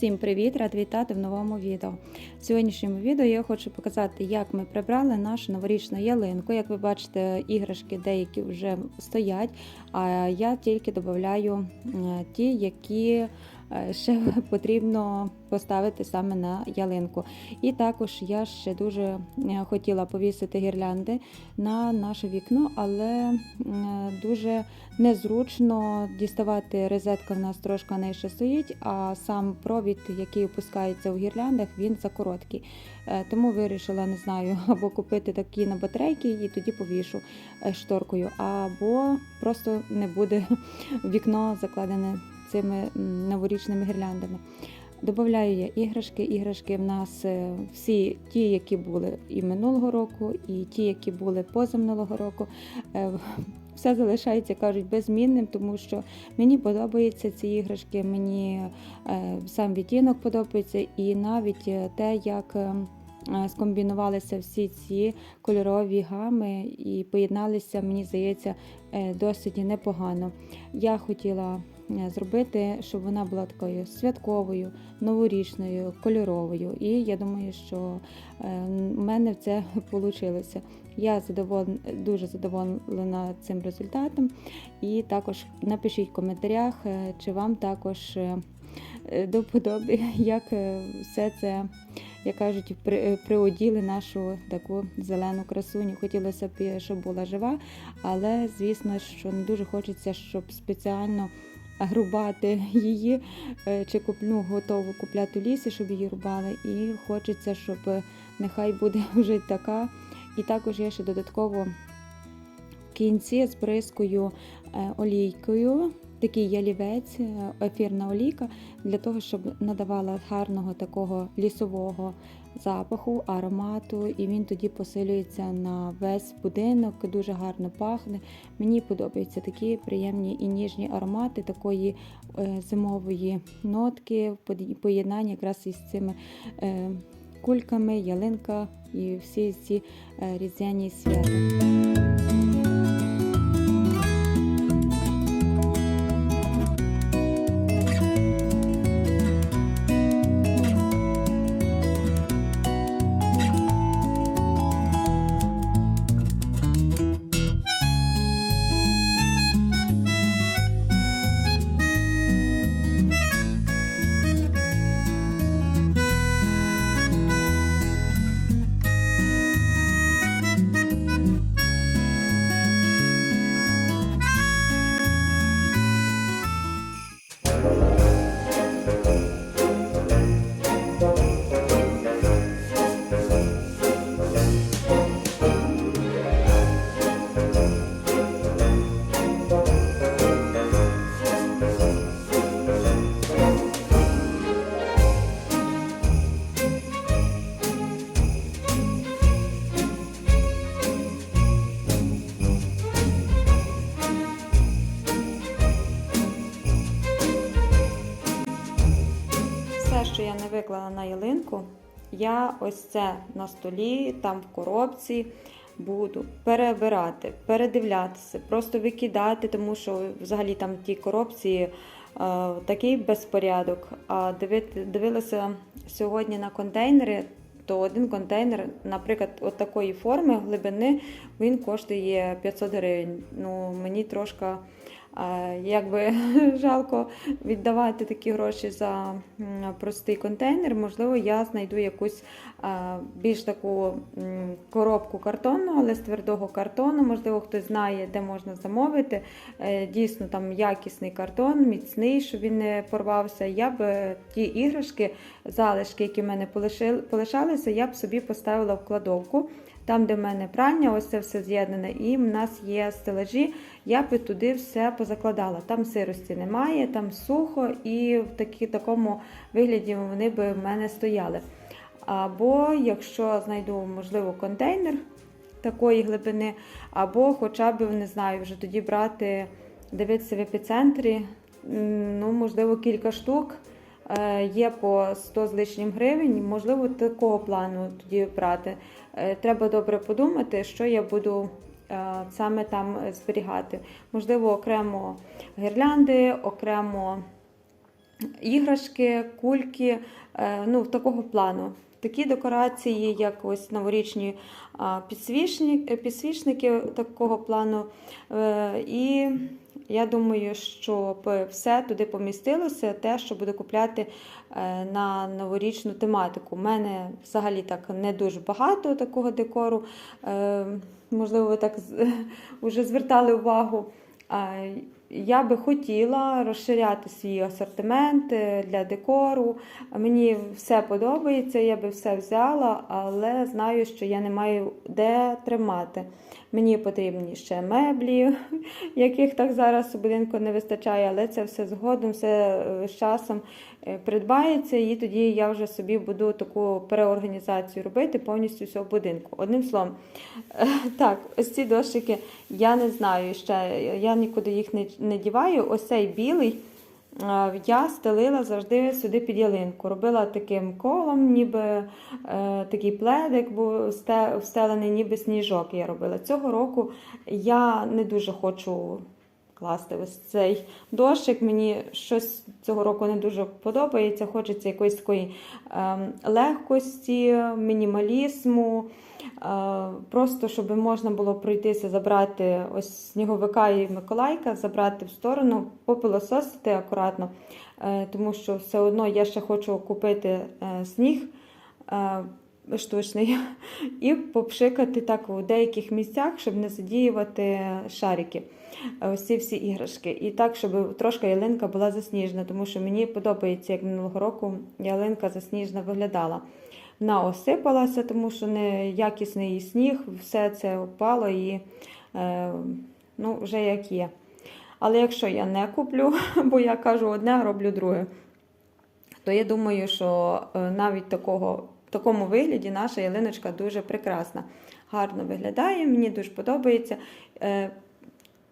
Усім привіт! Рад вітати в новому відео. В сьогоднішньому відео я хочу показати, як ми прибрали нашу новорічну ялинку. Як ви бачите, іграшки деякі вже стоять, а я тільки додаю ті, які е, ще потрібно поставити саме на ялинку. І також я ще дуже е, хотіла повісити гірлянди на наше вікно, але е, дуже незручно діставати розетка в нас трошки нижче стоїть, а сам провід, який опускається у гірляндах, він закороткий. Е, Тому вирішила, не знаю, або купити такі на батарейки і тоді повішу е, шторкою, або просто не буде вікно закладене цими новорічними гірляндами. Добавляю я іграшки. Іграшки в нас е, всі ті, які були і минулого року, і ті, які були позаминулого року. Е, Все залишається, кажуть, беззмінним, тому що мені подобаються ці іграшки, мені е, сам відтінок подобається, і навіть те, як е, е, скомбінувалися всі ці кольорові гами і поєдналися, мені здається, досить непогано. Я хотіла зробити, щоб вона була такою святковою, новорічною, кольоровою. І я думаю, що е, в мене це вийшло. Я задоволена, дуже задоволена цим результатом. І також напишіть в коментарях, е, чи вам також е, е, до вподоби, як е, все це, як кажуть, при, е, приоділи нашу таку зелену красуню. Хотілося б, е, щоб була жива, але звісно, що не дуже хочеться, щоб спеціально рубати її, е, чи куплю готову купляти в лісі, щоб її рубали. І хочеться, щоб е, нехай буде вже така. І також я ще додатково в кінці збризкою е, олійкою, такий ялівець, е, ефірна олійка, для того, щоб надавала гарного такого лісового запаху, аромату, і він тоді посилюється на весь будинок, дуже гарно пахне. Мені подобаються такі приємні і ніжні аромати такої е, зимової нотки, поєднанні якраз із цими е, кульками, ялинка і всі ці різдвяні свята. Що виклала на ялинку, я ось це на столі, там в коробці буду перебирати, передивлятися, просто викидати, тому що взагалі там в тій коробці е, такий безпорядок. А дивити, дивилася сьогодні на контейнери. То один контейнер, наприклад, от такої форми глибини, він коштує 500 гривень. Ну, мені трошки якби жалко віддавати такі гроші за простий контейнер. Можливо, я знайду якусь більш таку коробку картонну, але з твердого картону. Можливо, хтось знає, де можна замовити. Е, Дійсно, там якісний картон, міцний, щоб він не порвався. Я б е, ті іграшки, залишки, які в мене полишалися, я б собі поставила в кладовку. Там, де в мене прання, ось це все з'єднане, і в нас є стелажі, я би туди все позакладала. Там сирості немає, там сухо, і в такі, такому вигляді вони би в мене стояли. Або якщо знайду, можливо, контейнер такої глибини, або хоча б, не знаю, вже тоді брати, дивитися в епіцентрі, ну, можливо, кілька штук. Е, Є по 100 з лишнім гривень, можливо, такого плану тоді брати. Е, Треба добре подумати, що я буду е, саме там зберігати. Можливо, окремо гірлянди, окремо іграшки, кульки, е, ну, такого плану. Такі декорації, як ось новорічні е, підсвічники такого плану. Е, І я думаю, щоб все туди помістилося, те, що буду купляти е, на новорічну тематику. У мене взагалі так не дуже багато такого декору. Е, Можливо, ви так вже звертали увагу. Я би хотіла розширяти свій асортимент е, для декору. Мені все подобається, я би все взяла, але знаю, що я не маю де тримати. Мені потрібні ще меблі, яких так зараз у будинку не вистачає, але це все згодом, все е, з часом придбається, і тоді я вже собі буду таку переорганізацію робити повністю всього будинку. Одним словом, е, так, ось ці дощики я не знаю ще, я нікуди їх не, не діваю. Ось цей білий. е, Я стелила завжди сюди під ялинку. Робила таким колом, ніби е, такий пледик був сте- встелений, ніби сніжок я робила. Цього року я не дуже хочу класти ось цей дощик. Мені щось цього року не дуже подобається. Хочеться якоїсь такої ем, легкості, мінімалізму. Е, Просто щоб можна було пройтися, забрати ось сніговика і Миколайка, забрати в сторону, попилососити акуратно, е, тому що все одно я ще хочу купити е, сніг штучний і попшикати так у деяких місцях, щоб не задіювати шарики. Ось всі іграшки. І так, щоб трошки ялинка була засніжена, тому що мені подобається, як минулого року ялинка засніжена виглядала. Вона осипалася, тому що неякісний сніг, все це впало і е, ну, вже як є. Але якщо я не куплю, бо я кажу одне, роблю друге, то я думаю, що е, навіть такого, в такому вигляді наша ялиночка дуже прекрасна. Гарно виглядає, мені дуже подобається. Е,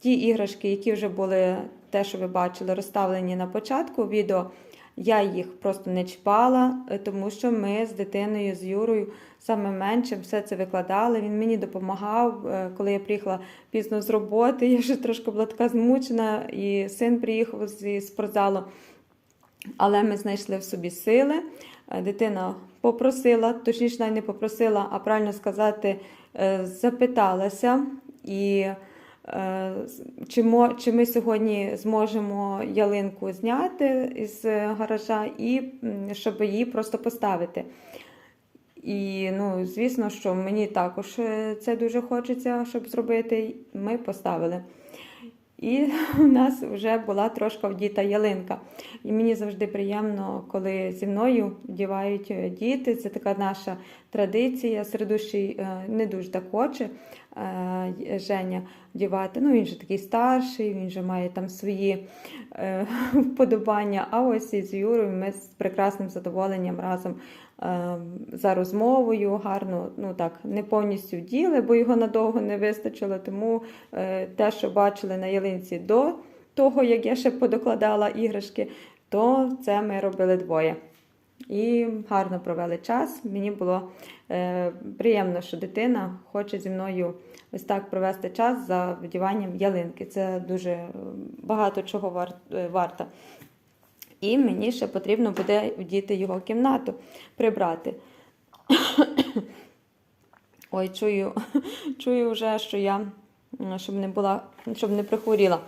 Ті іграшки, які вже були, те, що ви бачили, розставлені на початку відео, я їх просто не чіпала, е, тому що ми з дитиною, з Юрою, саме меншим, все це викладали. Він мені допомагав, Е, коли я приїхала пізно з роботи. Я вже трошки була така змучена, і син приїхав зі спортзалу. Але ми знайшли в собі сили. Дитина попросила, точніше, не попросила, а правильно сказати, е, запиталася. І е, чи, ми сьогодні зможемо ялинку зняти із гаража і щоб її просто поставити. І, ну, звісно, що мені також е, це дуже хочеться, щоб зробити. Ми поставили. І у нас вже була трошки вдіта ялинка. І мені завжди приємно, коли зі мною вдівають е, діти. Це така наша традиція. Середущий е, не дуже так хоче е, Женя вдівати. Ну, він же такий старший, він же має там свої вподобання. А ось із Юрою ми з прекрасним задоволенням разом за розмовою гарно, ну так, не повністю вділи, бо його надовго не вистачило. Тому е, те, що бачили на ялинці до того, як я ще подокладала іграшки, то це ми робили двоє. І гарно провели час. Мені було е, приємно, що дитина хоче зі мною ось так провести час за вдіванням ялинки. Це дуже багато чого е, варто. І мені ще потрібно буде вдіти його кімнату, прибрати. Ой, чую, чую вже, що я щоб не була, щоб не прихворіла.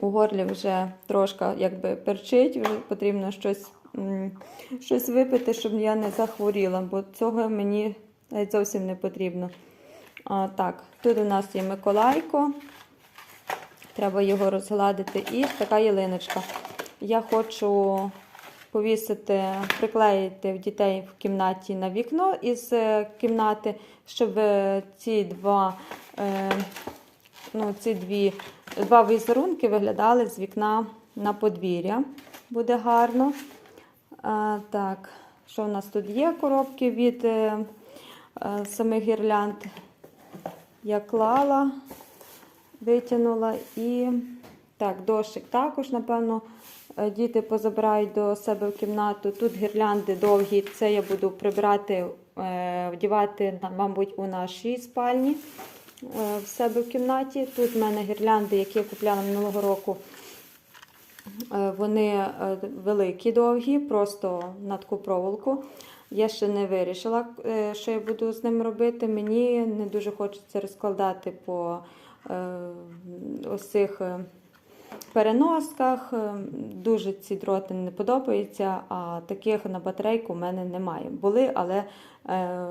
У горлі вже трошки якби перчить, вже потрібно щось, щось випити, щоб я не захворіла, бо цього мені зовсім не потрібно. А, так, тут у нас є Миколайко. Треба його розгладити. І така ялиночка. Я хочу повісити, приклеїти дітей в кімнаті на вікно із е, кімнати, щоб е, ці два, е, ну, ці дві, два візерунки виглядали з вікна на подвір'я. Буде гарно. Так, що в нас тут є? Коробки від самих гірлянд. Я клала, витягнула і так, дощик також, напевно, е, діти позабирають до себе в кімнату. Тут гірлянди довгі, це я буду прибирати, е, вдівати, мабуть, у нашій спальні е, в себе в кімнаті. Тут в мене гірлянди, які я купляла минулого року. Вони великі, довгі, просто на таку проволоку. Я ще не вирішила, що я буду з ним робити. Мені не дуже хочеться розкладати по ось цих переносках. Е, Дуже ці дроти не подобаються, а таких на батарейку в мене немає. Були, але е,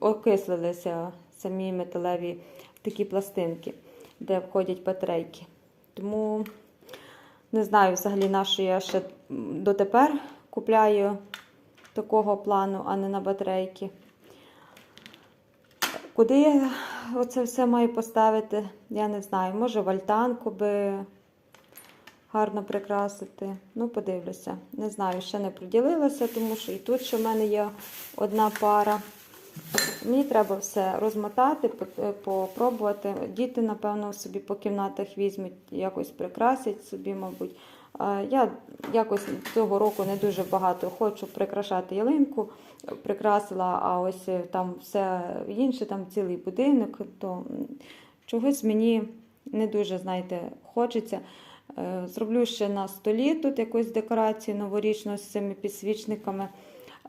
окислилися самі металеві такі пластинки, де входять батарейки. Тому не знаю взагалі, на що я ще дотепер купляю такого плану, а не на батарейки. Куди я оце все маю поставити, я не знаю. Може, в альтанку би гарно прикрасити. Ну, подивлюся. Не знаю, ще не приділилася, тому що і тут ще в мене є одна пара. Мені треба все розмотати, попробувати. Діти, напевно, собі по кімнатах візьмуть, якось прикрасять собі, мабуть. Я якось цього року не дуже багато хочу прикрашати ялинку, прикрасила, а ось там все інше, там цілий будинок, то чогось мені не дуже, знаєте, хочеться. Е, Зроблю ще на столі тут якусь декорацію новорічну з цими підсвічниками.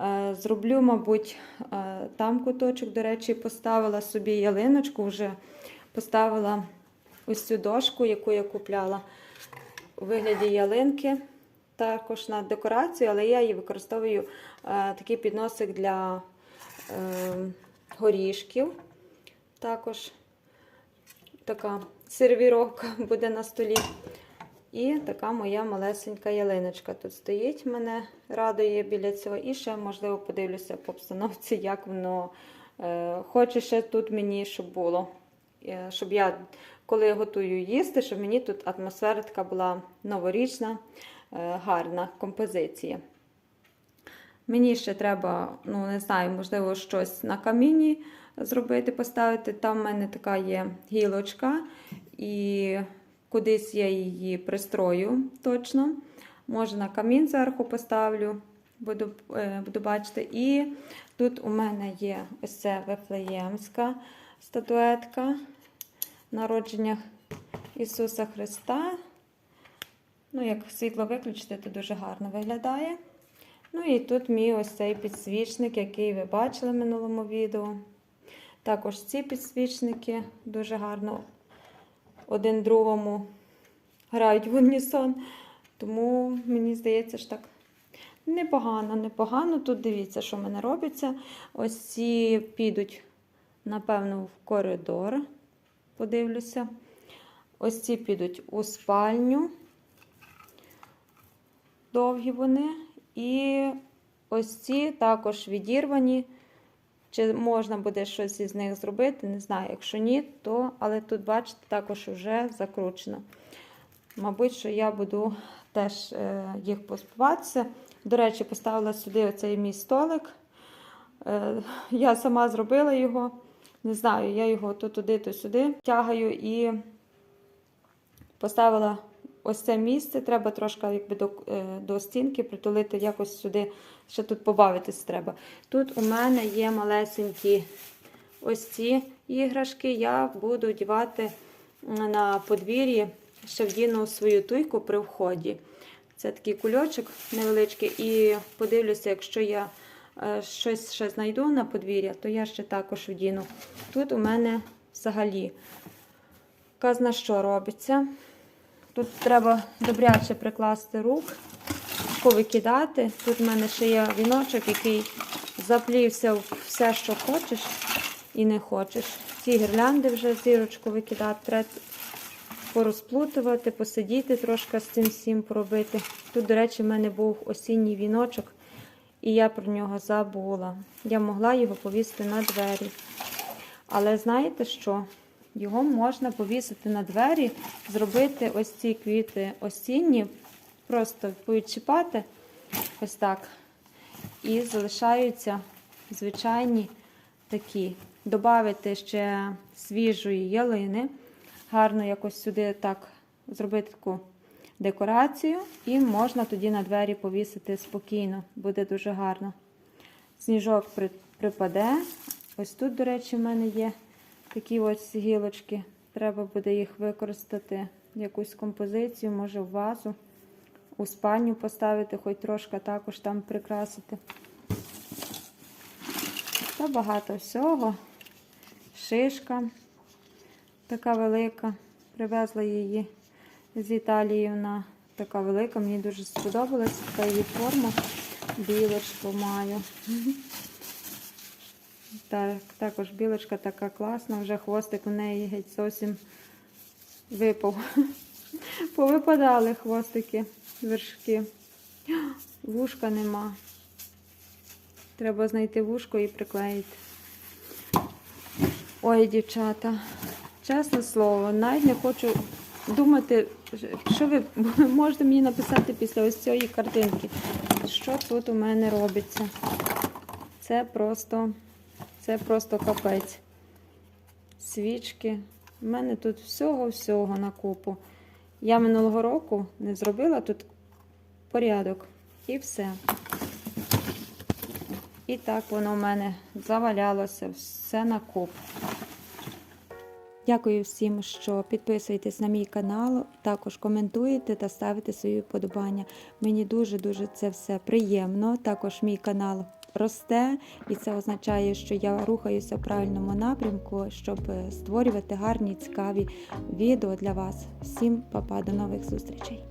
Е, Зроблю, мабуть, е, там куточок, до речі, поставила собі ялиночку, вже поставила ось цю дошку, яку я купляла у вигляді ялинки, також на декорацію, але я її використовую такий підносик для горішків. Також така сервіровка буде на столі. І така моя малесенька ялиночка тут стоїть, мене радує біля цього. І ще, можливо, подивлюся по обстановці, як воно е, хоче ще тут мені, щоб було. Е, щоб я, коли готую їсти, щоб мені тут атмосфера така була новорічна, е, гарна композиція. Мені ще треба, ну не знаю, можливо, щось на каміні зробити, поставити. Там в мене така є гілочка, і кудись я її пристрою точно. Може, на камін зверху поставлю, буду, е, буду бачити. І тут у мене є ось це Вифлеємська статуетка народження Ісуса Христа. Ну, як світло виключити, то дуже гарно виглядає. Ну і тут мій ось цей підсвічник, який ви бачили в минулому відео. Також ці підсвічники дуже гарно один другому грають в унісон. Тому мені здається, що так непогано, непогано. Тут дивіться, що в мене робиться. Ось ці підуть, напевно, в коридор. Подивлюся. Ось ці підуть у спальню. Довгі вони. І ось ці також відірвані. Чи можна буде щось із них зробити, не знаю. Якщо ні, то, але тут, бачите, також вже закручено. Мабуть, що я буду теж е, їх поспіватися. До речі, поставила сюди оцей мій столик. Е, я сама зробила його. Не знаю, я його то туди, то сюди тягаю і поставила ось це місце. Треба трошки якби, до, е, до стінки притулити, якось сюди, ще тут побавитись треба. Тут у мене є малесенькі ось ці іграшки. Я буду одягати на подвір'ї, ще вдіну свою туйку при вході. Це такий кульочок невеличкий, і подивлюся, якщо я е, щось ще знайду на подвір'я, то я ще також вдіну. Тут у мене взагалі казна що робиться. Тут треба добряче прикласти рук, повикидати. Тут в мене ще є віночок, який заплівся в все, що хочеш і не хочеш. Ці гірлянди вже зірочку викидати, треба порозплутувати, посидіти трошки з цим всім поробити. Тут, до речі, в мене був осінній віночок, і я про нього забула. Я могла його повісити на двері. Але знаєте що? Його можна повісити на двері, зробити ось ці квіти осінні, просто повідчіпати ось так. І залишаються звичайні такі. Добавити ще свіжої ялини. Гарно якось сюди так зробити таку декорацію, і можна тоді на двері повісити спокійно, буде дуже гарно. Сніжок припаде. Ось тут, до речі, в мене є такі ось гілочки. Треба буде їх використати в якусь композицію, може в вазу. у спальню поставити, хоч трошки також там прикрасити. Та багато всього. Шишка така велика. Привезла її з Італії. Вона така велика. Мені дуже сподобалась така її форма. Білочку маю. Так, також білочка така класна, вже хвостик у неї геть зовсім випав. Повипадали хвостики, вершки. Вушка нема. Треба знайти вушко і приклеїти. Ой, дівчата, чесне слово, навіть не хочу думати, що ви можете мені написати після ось цієї картинки. Що тут у мене робиться? Це просто, це просто капець. Свічки. У мене тут всього-всього на купу. Я минулого року не зробила тут порядок. І все. І так воно в мене завалялося все на куп. Дякую всім, що підписуєтесь на мій канал, також коментуєте та ставите свої вподобання. Мені дуже-дуже це все приємно. Також мій канал росте, і це означає, що я рухаюся в правильному напрямку, щоб створювати гарні, цікаві відео для вас. Всім па-па, до нових зустрічей!